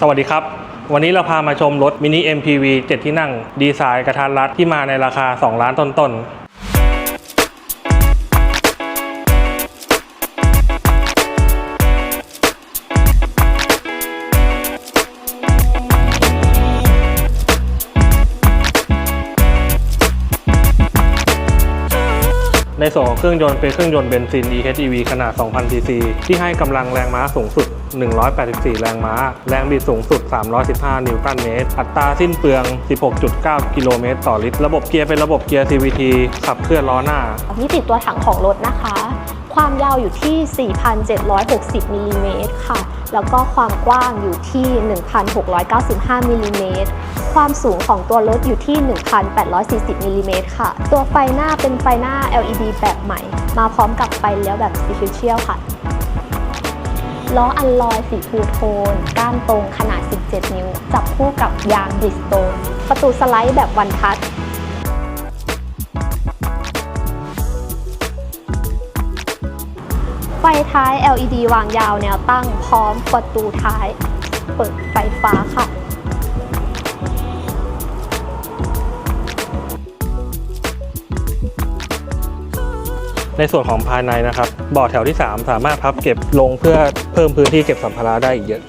สวัสดีครับ วันนี้เราพามาชมรถมินิ MPV 7 ที่นั่ง ดีไซน์กระทัดรัดที่มาในราคา 2 ล้านต้นๆ ในส่วนของเครื่องยนต์เป็นเครื่องยนต์เบนซิน EHEV ขนาด 2,000 cc ที่ให้กำลังแรงม้าสูงสุด 184 แรงม้า แรงบิดสูงสุด 315 นิวตันเมตร อัตราสิ้นเปลือง 16.9 กิโลเมตรต่อลิตร ระบบเกียร์เป็นระบบเกียร์ CVT ขับเคลื่อนล้อหน้ามิติตัวถังของรถนะคะ ความยาวอยู่ที่ 4,760มิลลิเมตรค่ะ แล้วก็ความกว้างอยู่ที่ 1,695มิลลิเมตร ความสูงของตัวรถอยู่ที่ 1,840มิลลิเมตรค่ะ ตัวไฟหน้าเป็นไฟหน้า LED แบบใหม่ มาพร้อมกับไฟเลี้ยวแบบ Sequential ค่ะ ล้ออัลลอยสีทูโทน ก้านตรงขนาด 17 นิ้ว จับคู่กับยางบริสโตน ประตูสไลด์แบบวันทัช ท้าย LED วางยาวแนวตั้งพร้อมประตูท้าย เปิดไฟฟ้าค่ะในส่วนของภายในนะครับเบาะแถวที่ 3 สามารถพับเก็บลงเพื่อเพิ่มพื้นที่เก็บสัมภาระได้อีกเยอะ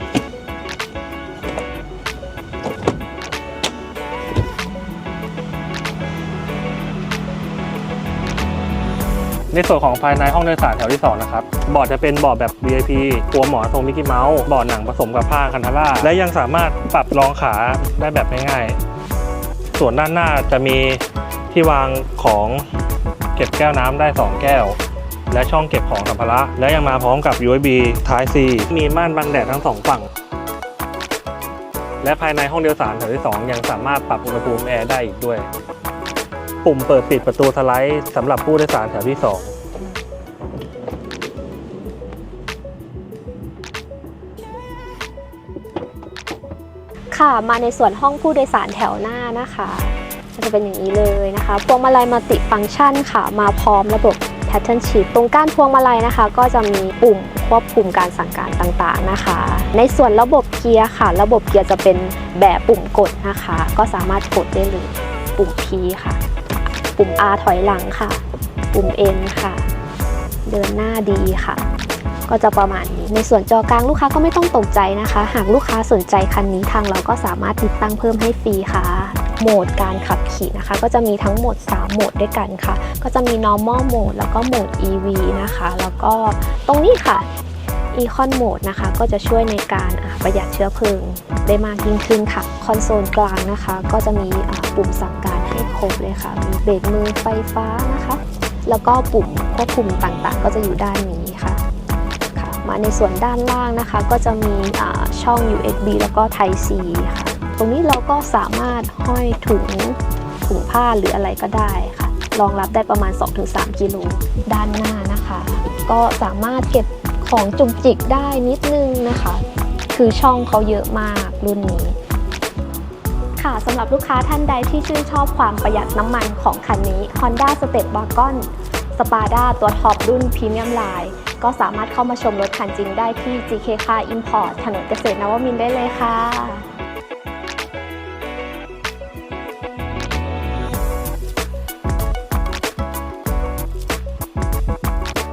ในส่วนของภายในห้องโดยสารแถวที่ 2 นะครับเบาะจะเป็นเบาะแบบ VIP ตัวหมอนทรงมิกกี้เมาส์เบาะหนังผสมกับผ้าคันธาร่าและยังสามารถปรับรองขาได้แบบง่ายๆ ส่วนด้านหน้าจะมีที่วางของเก็บแก้วน้ำได้ 2 แก้ว และช่องเก็บของสัมภาระ และยังมาพร้อมกับ USB Type C มีม่านบังแดดทั้งสองฝั่ง และภายในห้องโดยสารแถวที่ 2 ยังสามารถปรับอุณหภูมิแอร์ได้อีกด้วย ปุ่มเปิดปิดประตูสไลด์สำหรับผู้โดยสารแถวที่ 2ค่ะมาในส่วนห้องผู้โดยสารแถวหน้านะคะจะเป็นอย่างนี้เลยนะคะพวงมาลัยมัลติฟังก์ชันค่ะ มาพร้อมระบบ Pattern Shift ตรงก้านพวงมาลัยนะคะ ก็จะมีปุ่มควบคุมการสั่งการต่างๆนะคะ ในส่วนระบบเกียร์ค่ะ ระบบเกียร์จะเป็นแบบปุ่มกดนะคะ ก็สามารถกดได้เลยปุ่ม P ค่ะ ปุ่ม R ถอยหลังค่ะ ปุ่ม N ค่ะ เดินหน้าดีค่ะ ก็จะประมาณนี้ในส่วนจอกลางลูกค้าก็ไม่ต้องตกใจนะคะ หากลูกค้าสนใจคันนี้ทางเราก็สามารถติดตั้งเพิ่มให้ฟรีค่ะโหมดการขับขี่นะคะ ก็จะมีทั้งหมด 3 โหมดด้วยกันค่ะ ก็จะมี normal mode แล้วก็โหมด EV นะคะ แล้วก็ตรงนี้ค่ะ Econ Mode นะคะ ก็จะช่วยในการประหยัดเชื้อเพลิงได้มากยิ่งขึ้นค่ะ คอนโซลกลางนะคะ ก็จะมีปุ่มสั่งการ ให้ครบเลยค่ะ มีเบรกมือไฟฟ้านะคะ แล้วก็ปุ่มควบคุมต่างๆ ก็จะอยู่ด้านนี้ค่ะค่ะ มาในส่วนด้านล่างนะคะ ก็จะมีช่อง USB แล้วก็ Type C ค่ะ ตรงนี้เราก็สามารถห้อยถุงถุงผ้าหรืออะไรก็ได้ค่ะ รองรับได้ประมาณ 2-3 กิโลด้านหน้านะคะ ก็สามารถเก็บของจุกจิกได้นิดนึงนะคะ คือช่องเขาเยอะมากรุ่นนี้ ค่ะสำหรับลูกค้าท่านใดที่ชื่นชอบความประหยัดน้ำมันของคันนี้ Honda Step Wagon Spada ตัวท็อปรุ่นพรีเมียมไลน์ก็สามารถเข้ามาชมรถคันจริงได้ที่ GK Car Import ถนนเกษตรนวมินได้เลยค่ะ